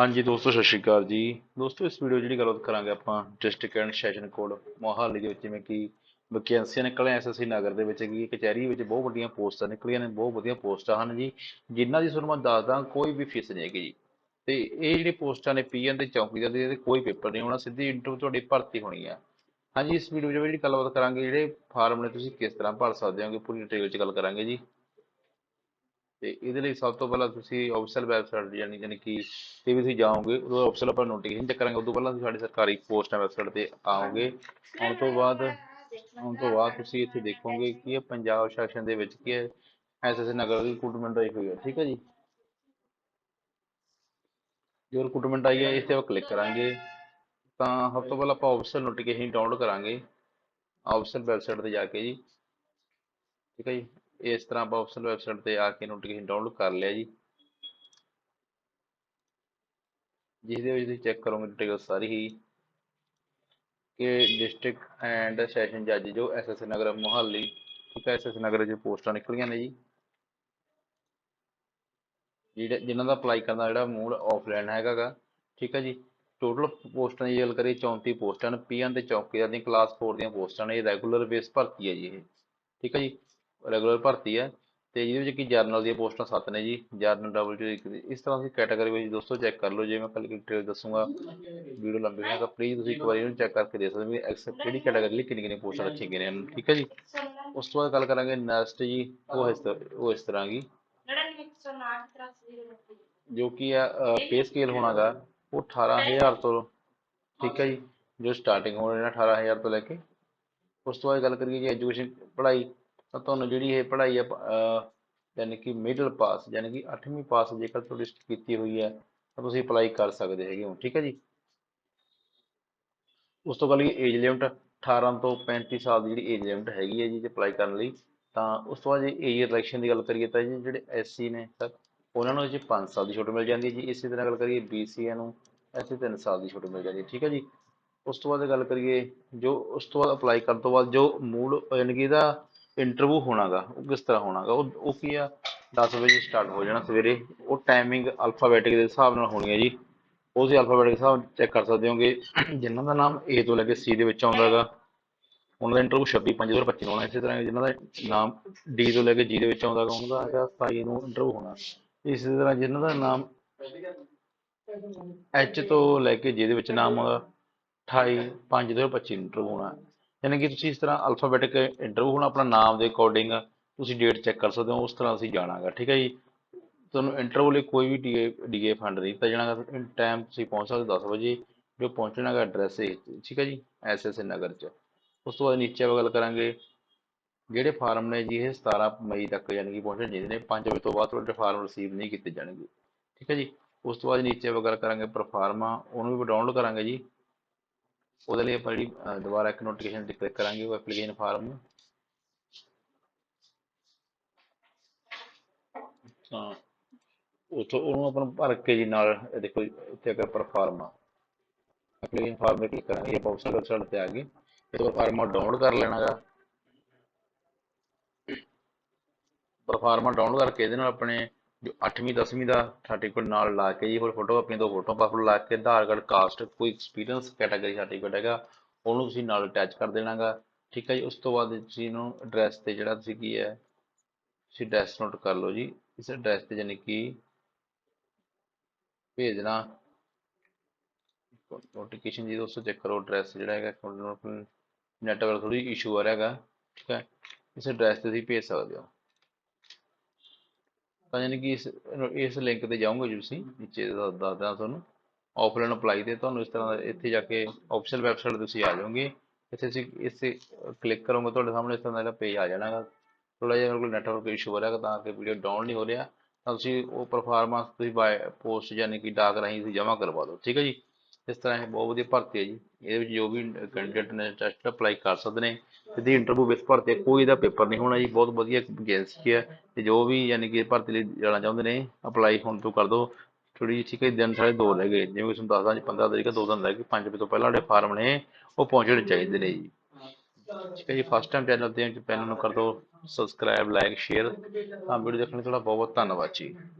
ਹਾਂਜੀ ਦੋਸਤੋ, ਸਤਿ ਸ਼੍ਰੀ ਅਕਾਲ ਜੀ। ਦੋਸਤੋ, ਇਸ ਵੀਡੀਓ ਜਿਹੜੀ ਗੱਲਬਾਤ ਕਰਾਂਗੇ ਆਪਾਂ district and session court Mohali ਦੇ ਵਿੱਚ, ਜਿਵੇਂ ਕਿ ਵੈਕੈਂਸੀਆਂ ਨਿਕਲੀਆਂ ਐਸਐਸਸੀ ਨਗਰ ਦੇ ਵਿੱਚ ਕੀ ਕਚਹਿਰੀ ਵਿੱਚ ਬਹੁਤ ਵੱਡੀਆਂ ਪੋਸਟਾਂ ਨਿਕਲੀਆਂ ਨੇ, ਬਹੁਤ ਵਧੀਆ ਪੋਸਟਾਂ ਹਨ ਜੀ। ਜਿਨ੍ਹਾਂ ਦੀ ਤੁਹਾਨੂੰ ਮੈਂ ਦੱਸਦਾ ਕੋਈ ਵੀ ਫੀਸ ਨਹੀਂ ਹੈਗੀ ਜੀ। ਤੇ ਇਹ ਜਿਹੜੇ ਪੋਸਟਾਂ ਨੇ, ਪੀਐਨ ਤੇ ਚੌਕੀਦਾਰ ਦੇ ਇਹਦੇ ਕੋਈ ਪੇਪਰ ਨਹੀਂ ਹੋਣਾ, ਸਿੱਧੀ ਇੰਟਰਵਿਊ ਤੁਹਾਡੀ ਭਰਤੀ ਹੋਣੀ ਆ। ਹਾਂਜੀ, ਇਸ ਵੀਡੀਓ ਵਿੱਚ ਜਿਹੜੀ ਗੱਲਬਾਤ ਕਰਾਂਗੇ, ਜਿਹੜੇ ਫਾਰਮ ਨੇ, ਤੁਸੀਂ ਕਿਸ ਤਰ੍ਹਾਂ ਭਰ ਸਕਦੇ ਹੋਗੇ, ਪੂਰੀ ਡਿਟੇਲ 'ਚ ਗੱਲ ਕਰਾਂਗੇ ਜੀ। ਤੇ ਇਹਦੇ ਲਈ ਸਭ ਤੋਂ ਪਹਿਲਾਂ ਤੁਸੀਂ ਆਫੀਸ਼ੀਅਲ ਵੈਬਸਾਈਟ ਯਾਨੀ ਯਾਨੀ ਕਿ ਤੇ ਵੀ ਤੁਸੀਂ ਜਾਓਗੇ ਉਦੋਂ ਆਫੀਸ਼ੀਅਲ ਆਪਾਂ ਨੋਟੀਫਿਕੇਸ਼ਨ ਚੈੱਕ ਕਰਾਂਗੇ। ਉਦੋਂ ਪਹਿਲਾਂ ਤੁਸੀਂ ਸਾਡੀ ਸਰਕਾਰੀ ਪੋਸਟਾਂ ਵੈਬਸਾਈਟ ਤੇ ਆਓਗੇ। ਆਉਣ ਤੋਂ ਬਾਅਦ ਆਉਣ ਤੋਂ ਬਾਅਦ ਤੁਸੀਂ ਇੱਥੇ ਦੇਖੋਗੇ ਕਿ ਇਹ ਪੰਜਾਬ ਸ਼ਾਸਨ ਦੇ ਵਿੱਚ ਕੀ ਹੈ। ਐਸਐਸ ਨਗਰ ਦੀ ਰਿਕਰੂਟਮੈਂਟ ਆਈ ਹੋਈ ਹੈ। ਠੀਕ ਹੈ ਜੀ? ਜੋ ਰਿਕਰੂਟਮੈਂਟ ਆਈ ਹੈ, ਇਸ ਤੇ ਆਪਾਂ ਕਲਿੱਕ ਕਰਾਂਗੇ। ਤਾਂ ਸਭ ਤੋਂ ਪਹਿਲਾਂ ਆਪਾਂ ਆਫੀਸ਼ੀਅਲ ਨੋਟੀਫਿਕੇਸ਼ਨ ਡਾਊਨਲੋਡ ਕਰਾਂਗੇ। ਆਫੀਸ਼ੀਅਲ ਵੈਬਸਾਈਟ ਤੇ ਜਾ ਕੇ ਜੀ। ਠੀਕ ਹੈ ਜੀ? ਇਸ ਤਰ੍ਹਾਂ ਆਪਾਂ ਆਫੀਸ਼ੀਅਲ ਵੈਬਸਾਈਟ ਤੇ ਆ ਕੇ ਨੋਟੀਫਿਕੇਸ਼ਨ ਡਾਊਨਲੋਡ ਕਰ ਲਿਆ ਜੀ। ਜਿਸ ਦੇ ਵਿੱਚ ਤੁਸੀਂ ਚੈੱਕ ਕਰੋਗੇ ਡਿਟੇਲ ਸਾਰੀ ਹੀ। ਕਿ ਡਿਸਟ੍ਰਿਕਟ ਐਂਡ ਸੈਸ਼ਨ ਜੱਜ ਜੋ ਐਸਐਸ ਨਗਰ ਮੁਹਾਲੀ, ਠੀਕ ਹੈ ਐਸਐਸ ਨਗਰ ਦੇ ਪੋਸਟਾਂ ਨਿਕਲੀਆਂ ਨੇ ਜੀ। ਜਿਹੜਾ, ਜਿਨ੍ਹਾਂ ਦਾ ਅਪਲਾਈ ਕਰਨ ਦਾ ਜਿਹੜਾ ਮੂਡ ਆਫਲਾਈਨ ਹੈਗਾਗਾ ਠੀਕ ਹੈ ਜੀ। ਟੋਟਲ ਪੋਸਟਾਂ ਦੀ ਗੱਲ ਕਰੀਏ 34 ਪੋਸਟਾਂ ਨੇ, ਪੀਐਨ ਤੇ ਚੌਕੀਦਾਰ ਦੀਆਂ ਕਲਾਸ 4 ਦੀਆਂ ਪੋਸਟਾਂ ਨੇ, ਇਹ ਰੈਗੂਲਰ ਬੇਸ ਭਰਤੀ ਹੈ ਜੀ ਇਹ। ਠੀਕ ਹੈ ਜੀ। ਰੈਗੂਲਰ ਭਰਤੀ ਹੈ ਤੇ ਜਿਹਦੇ ਵਿੱਚ ਕੀ ਜਰਨਲ ਦੀਆਂ ਪੋਸਟਾਂ 7 ਨੇ ਜੀ ਜਰਨਲ ਡਬਲ ਟੂ ਇਸ ਤਰ੍ਹਾਂ ਦੀ ਕੈਟਾਗਰੀ ਵਿੱਚ ਦੋਸਤੋ ਚੈੱਕ ਕਰ ਲਓ, ਜੇ ਮੈਂ ਕੱਲ ਡਿਟੇਲ ਦੱਸੂਗਾ ਵੀਡੀਓ ਲੰਬੀ ਹੋਵੇਗਾ ਪਲੀਜ਼ ਤੁਸੀਂ ਇੱਕ ਵਾਰੀ ਇਹਨੂੰ ਚੈੱਕ ਕਰਕੇ ਦੇਖ ਸਕਦੇ ਹੋ ਵੀ ਐਕਸੈਪਟ ਕਿਹੜੀ ਕੈਟਾਗਰੀ ਲਈ ਕਿੰਨੀ ਕਿੰਨੀ ਪੋਸਟਾਂ ਰੱਖੀਆਂ ਗਈਆਂ ਨੇ ਠੀਕ ਹੈ ਜੀ? ਉਸ ਤੋਂ ਬਾਅਦ ਗੱਲ ਕਰਾਂਗੇ ਨੈਕਸਟ ਜੀ, ਉਹ ਇਸ ਉਹ ਇਸ ਤਰ੍ਹਾਂ ਦੀ। ਜੋ ਕਿ ਆ ਪੇ ਸਕੇਲ ਹੋਣਾਗਾ, ਉਹ 18000 ਤੋਂ, ਠੀਕ ਹੈ ਜੀ, ਜੋ ਸਟਾਰਟਿੰਗ ਹੋਣੀ ਹੈ 18000 ਤੋਂ ਲੈ ਕੇ। ਉਸ ਤੋਂ ਬਾਅਦ ਗੱਲ ਕਰੀਏ ਜੀ ਐਜੂਕੇਸ਼ਨ ਪੜ੍ਹਾਈ ਤਾਂ ਤੁਹਾਨੂੰ ਜਿਹੜੀ ਇਹ ਪੜ੍ਹਾਈ ਆ ਯਾਨੀ ਕਿ ਮਿਡਲ ਪਾਸ ਯਾਨੀ ਕਿ 8ਵੀਂ ਪਾਸ ਜੇਕਰ ਤੁਹਾਡੀ ਕੀਤੀ ਹੋਈ ਹੈ, ਤਾਂ ਤੁਸੀਂ ਅਪਲਾਈ ਕਰ ਸਕਦੇ ਹੈਗੇ ਹੋ, ਠੀਕ ਹੈ ਜੀ? ਉਸ ਤੋਂ ਬਾਅਦ ਏਜ ਲਿਮਟ 18 ਤੋਂ 35 ਸਾਲ ਦੀ ਜਿਹੜੀ ਏਜ ਲਿਮਟ ਹੈਗੀ ਹੈ ਜੀ ਅਪਲਾਈ ਕਰਨ ਲਈ, ਤਾਂ ਉਸ ਤੋਂ ਬਾਅਦ ਜੇ ਏਜ ਰਿਲੈਕਸ਼ਨ ਦੀ ਗੱਲ ਕਰੀਏ ਤਾਂ ਜੀ, ਜਿਹੜੇ ਐਸਸੀ ਨੇ ਸਰ ਉਹਨਾਂ ਨੂੰ ਜੀ 5 ਸਾਲ ਦੀ ਛੋਟ ਮਿਲ ਜਾਂਦੀ ਹੈ ਜੀ, ਇਸੇ ਤਰ੍ਹਾਂ ਗੱਲ ਕਰੀਏ ਬੀਸੀਏ ਨੂੰ ਐਸੇ 3 ਸਾਲ ਦੀ ਛੋਟ ਮਿਲ ਜਾਂਦੀ ਹੈ, ਠੀਕ ਹੈ ਜੀ? ਉਸ ਤੋਂ ਬਾਅਦ ਗੱਲ ਕਰੀਏ ਜੋ, ਉਸ ਤੋਂ ਬਾਅਦ ਅਪਲਾਈ ਕਰਨ ਤੋਂ ਬਾਅਦ ਜੋ ਮੂਲ, ਯਾਨੀ ਕਿ ਇਹਦਾ ਇੰਟਰਵਿਊ ਹੋਣਾਗਾ, ਉਹ ਕਿਸ ਤਰ੍ਹਾਂ ਹੋਣਾਗਾ, ਉਹ ਉਹ ਕੀ ਆ? 10 ਵਜੇ ਸਟਾਰਟ ਹੋ ਜਾਣਾ ਸਵੇਰੇ, ਉਹ ਟਾਈਮਿੰਗ ਅਲਫਾਬੈਟਿਕ ਦੇ ਹਿਸਾਬ ਨਾਲ ਹੋਣੀ ਹੈ ਜੀ। ਉਹ ਤੁਸੀਂ ਅਲਫਾਬੈਟਿਕ ਹਿਸਾਬ ਚੈੱਕ ਕਰ ਸਕਦੇ ਹੋਗੇ। ਜਿਨ੍ਹਾਂ ਦਾ ਨਾਮ ਏ ਤੋਂ ਲੈ ਕੇ ਸੀ ਦੇ ਵਿੱਚ ਆਉਂਦਾਗਾ ਉਹਨਾਂ ਦਾ ਇੰਟਰਵਿਊ 26 5 2025 ਨੂੰ ਹੋਣਾ ਇਸੇ ਤਰ੍ਹਾਂ ਜਿਨ੍ਹਾਂ ਦਾ ਨਾਮ ਡੀ ਤੋਂ ਲੈ ਕੇ ਜੀ ਦੇ ਵਿੱਚ ਆਉਂਦਾਗਾ ਉਹਨਾਂ ਦਾ ਹੈਗਾ 27 ਨੂੰ ਇੰਟਰਵਿਊ ਹੋਣਾ। ਇਸੇ ਤਰ੍ਹਾਂ ਜਿਨ੍ਹਾਂ ਦਾ ਨਾਮ ਐਚ ਤੋਂ ਲੈ ਕੇ ਜੀ ਦੇ ਵਿੱਚ ਨਾਮ ਆਉਂਦਾ 28 5 2025 ਇੰਟਰਵਿਊ ਹੋਣਾ। ਯਾਨੀ ਕਿ ਤੁਸੀਂ ਇਸ ਤਰ੍ਹਾਂ ਅਲਫਾਬੈਟਿਕ ਇੰਟਰਵਿਊ ਹੁਣ ਆਪਣਾ ਨਾਮ ਦੇ ਅਕੋਰਡਿੰਗ ਤੁਸੀਂ ਡੇਟ ਚੈੱਕ ਕਰ ਸਕਦੇ ਹੋ, ਉਸ ਤਰ੍ਹਾਂ ਅਸੀਂ ਜਾਣਾਗਾ, ਠੀਕ ਹੈ ਜੀ। ਤੁਹਾਨੂੰ ਇੰਟਰਵਿਊ ਲਈ ਕੋਈ ਵੀ ਡੀਏ ਡੀਏ ਫੰਡ ਨਹੀਂ ਦਿੱਤਾ ਜਾਣਾਗਾ ਟਾਈਮ ਤੁਸੀਂ ਪਹੁੰਚ ਸਕਦੇ 10 ਵਜੇ, ਜੋ ਪਹੁੰਚਣਾ ਹੈ ਐਡਰੈਸ ਇਹ, ਠੀਕ ਹੈ ਜੀ ਐਸਐਸ ਨਗਰ ਚ। ਉਸ ਤੋਂ ਬਾਅਦ ਨੀਚੇ ਆਪਾਂ ਗੱਲ ਕਰਾਂਗੇ, ਜਿਹੜੇ ਫਾਰਮ ਨੇ ਜੀ, ਇਹ 17 ਮਈ ਤੱਕ ਯਾਨੀ ਕਿ ਪਹੁੰਚਣ ਚਾਹੀਦੇ ਨੇ 5 ਵਜੇ ਤੋਂ ਬਾਅਦ ਤੁਹਾਡੇ ਫਾਰਮ ਰਿਸੀਵ ਨਹੀਂ ਕੀਤੇ ਜਾਣਗੇ, ਠੀਕ ਹੈ ਜੀ। ਉਸ ਤੋਂ ਬਾਅਦ ਨੀਚੇ ਆਪਾਂ ਗੱਲ ਕਰਾਂਗੇ ਪਰਫਾਰਮਾ, ਉਹਨੂੰ ਵੀ ਡਾਊਨਲੋਡ ਕਰਾਂਗੇ ਜੀ। ਉਹਦੇ ਲਈ ਆਪਾਂ ਜਿਹੜੀ ਦੁਬਾਰਾ ਇੱਕ ਨੋਟੀਫਿਕੇਸ਼ਨ ਤੇ ਕਲਿੱਕ ਕਰਾਂਗੇ, ਉਹ ਐਪਲੀਕੇਸ਼ਨ ਫਾਰਮ ਤਾਂ ਉਥੋਂ ਉਹਨੂੰ ਆਪਾਂ ਭਰ ਕੇ ਜੀ ਨਾਲ ਦੇਖੋ ਇੱਥੇ ਅਗਰ ਪਰਫਾਰਮਾ ਐਪਲੀਕੇਸ਼ਨ ਫਾਰਮ ਤੇ ਕਲਿੱਕ ਕਰਾਂਗੇ, ਆਪਾਂ ਉਸ ਵੈਬਸਾਈਟ ਤੇ ਆ ਗਏ ਇਹ ਪਰਫਾਰਮਾ ਡਾਊਨਲੋਡ ਕਰ ਲੈਣਾਗਾ ਪਰਫਾਰਮਾ ਡਾਊਨਲੋਡ ਕਰਕੇ ਇਹਦੇ ਨਾਲ ਆਪਣੇ ਜੋ 8ਵੀਂ 10ਵੀਂ ਦਾ ਸਰਟੀਫਿਕੇਟ ਨਾਲ ਲਾ ਕੇ ਜੀ, ਹੋਰ ਫੋਟੋ ਆਪਣੀ ਦੋ ਫੋਟੋ ਪਾਸਪੋਰਟ ਲਾ ਕੇ ਆਧਾਰ ਕਾਰਡ ਕਾਸਟ ਕੋਈ ਐਕਸਪੀਰੀਅੰਸ ਕੈਟਾਗਰੀ ਸਰਟੀਫਿਕੇਟ ਹੈਗਾ, ਉਹਨੂੰ ਤੁਸੀਂ ਨਾਲ ਅਟੈਚ ਕਰ ਦੇਣਾਗਾ। ਠੀਕ ਹੈ ਜੀ, ਉਸ ਤੋਂ ਬਾਅਦ ਤੁਸੀਂ ਇਹਨੂੰ ਐਡਰੈਸ ਤੇ ਜਿਹੜਾ ਤੁਸੀਂ ਕੀ ਹੈ, ਤੁਸੀਂ ਐਡਰੈਸ ਨੋਟ ਕਰ ਲਓ ਜੀ। ਇਸ ਐਡਰੈਸ ਤੇ ਯਾਨੀ ਕਿ ਭੇਜਣਾ। ਨੋਟੀਫਿਕੇਸ਼ਨ ਜੀ ਦੋਸਤੋ ਚੈੱਕ ਕਰੋ ਐਡਰੈਸ ਜਿਹੜਾ ਹੈਗਾ ਨੈਟਵਰਕ ਥੋੜੀ ਇਸ਼ੂ ਆ ਰਿਹਾ ਹੈਗਾ। ਠੀਕ ਹੈ, ਇਸ ਐਡਰੈਸ ਤੇ ਤੁਸੀਂ ਭੇਜ ਸਕਦੇ ਹੋ। ਤਾਂ ਯਾਨੀ ਕਿ ਇਸ ਇਸ ਲਿੰਕ ਤੇ ਜਾਓਗੇ ਜੀ ਤੁਸੀਂ ਨੀਚੇ ਦੱਸਦਾ ਤੁਹਾਨੂੰ। ਆਫਲਾਈਨ ਅਪਲਾਈ ਤੇ ਤੁਹਾਨੂੰ ਇਸ ਤਰ੍ਹਾਂ ਦਾ ਇੱਥੇ ਜਾ ਕੇ ਆਫੀਸ਼ੀਅਲ ਵੈਬਸਾਈਟ ਤੇ ਤੁਸੀਂ ਆ ਜਾਓਗੇ। ਇੱਥੇ ਤੁਸੀਂ ਇਸੇ ਕਲਿੱਕ ਕਰੋਗੇ ਤੁਹਾਡੇ ਸਾਹਮਣੇ ਇਸ ਤਰ੍ਹਾਂ ਦਾ ਜਿਹੜਾ ਪੇਜ ਆ ਜਾਣਾਗਾ ਥੋੜਾ ਜਿਹਾ ਮੇਰੇ ਕੋਲ ਨੈਟਵਰਕ ਇਸ਼ੂ ਹੋ ਰਿਹਾ ਤਾਂ ਕਿ ਵੀਡੀਓ ਡਾਊਨ ਨਹੀਂ ਹੋ ਰਿਹਾ ਤਾਂ ਤੁਸੀਂ ਉਹ ਪਰਫਾਰਮੈਂਸ ਤੁਸੀਂ ਬਾਏ ਪੋਸਟ ਯਾਨੀ ਕਿ ਡਾਕ ਰਾਹੀਂ ਤੁਸੀਂ ਜਮ੍ਹਾਂ ਕਰਵਾ ਦਿਓ। ਠੀਕ ਹੈ ਜੀ? ਇਸ ਤਰ੍ਹਾਂ ਇਹ ਬਹੁਤ ਵਧੀਆ ਭਰਤੀ ਹੈ ਜੀ। ਇਹਦੇ ਵਿੱਚ ਜੋ ਵੀ ਕੈਂਡੀਡੇਟ ਨੇ ਟੈਸਟ ਅਪਲਾਈ ਕਰ ਸਕਦੇ ਨੇ ਸਿੱਧੀ ਇੰਟਰਵਿਊ ਬੇਸ ਭਰਤੀ ਕੋਈ ਇਹਦਾ ਪੇਪਰ ਨਹੀਂ ਹੋਣਾ ਜੀ। ਬਹੁਤ ਵਧੀਆ ਏਜੰਸੀ ਹੈ ਤੇ ਜੋ ਵੀ ਯਾਨੀ ਕਿ ਭਰਤੀ ਲਈ ਜਾਣਾ ਚਾਹੁੰਦੇ ਨੇ ਅਪਲਾਈ ਹੁਣ ਤੋਂ ਕਰ ਦਿਓ। ਥੋੜੀ ਠੀਕ ਹੈ ਦਿਨ ਸਾਰੇ ਦੋ ਰਹਿ ਗਏ। ਜਿਵੇਂ ਤੁਹਾਨੂੰ ਦੱਸਦਾ ਜੀ 15 ਤਰੀਕ ਦੋ ਦਿਨ ਰਹਿ ਗਏ। 5 ਵਜੇ ਤੋਂ ਪਹਿਲਾਂ ਜਿਹੜੇ ਫਾਰਮ ਨੇ, ਉਹ ਪਹੁੰਚਣੇ ਚਾਹੀਦੇ ਨੇ ਜੀ। ਠੀਕ ਹੈ ਜੀ ਫਸਟ ਟਾਈਮ ਚੈਨਲ ਤੇ ਚੈਨਲ ਨੂੰ ਕਰ ਦਿਓ। ਸਬਸਕ੍ਰਾਈਬ ਲਾਈਕ ਸ਼ੇਅਰ ਤਾਂ ਵੀਡੀਓ ਦੇਖਣ ਲਈ ਤੁਹਾਡਾ ਬਹੁਤ ਬਹੁਤ ਧੰਨਵਾਦ ਜੀ।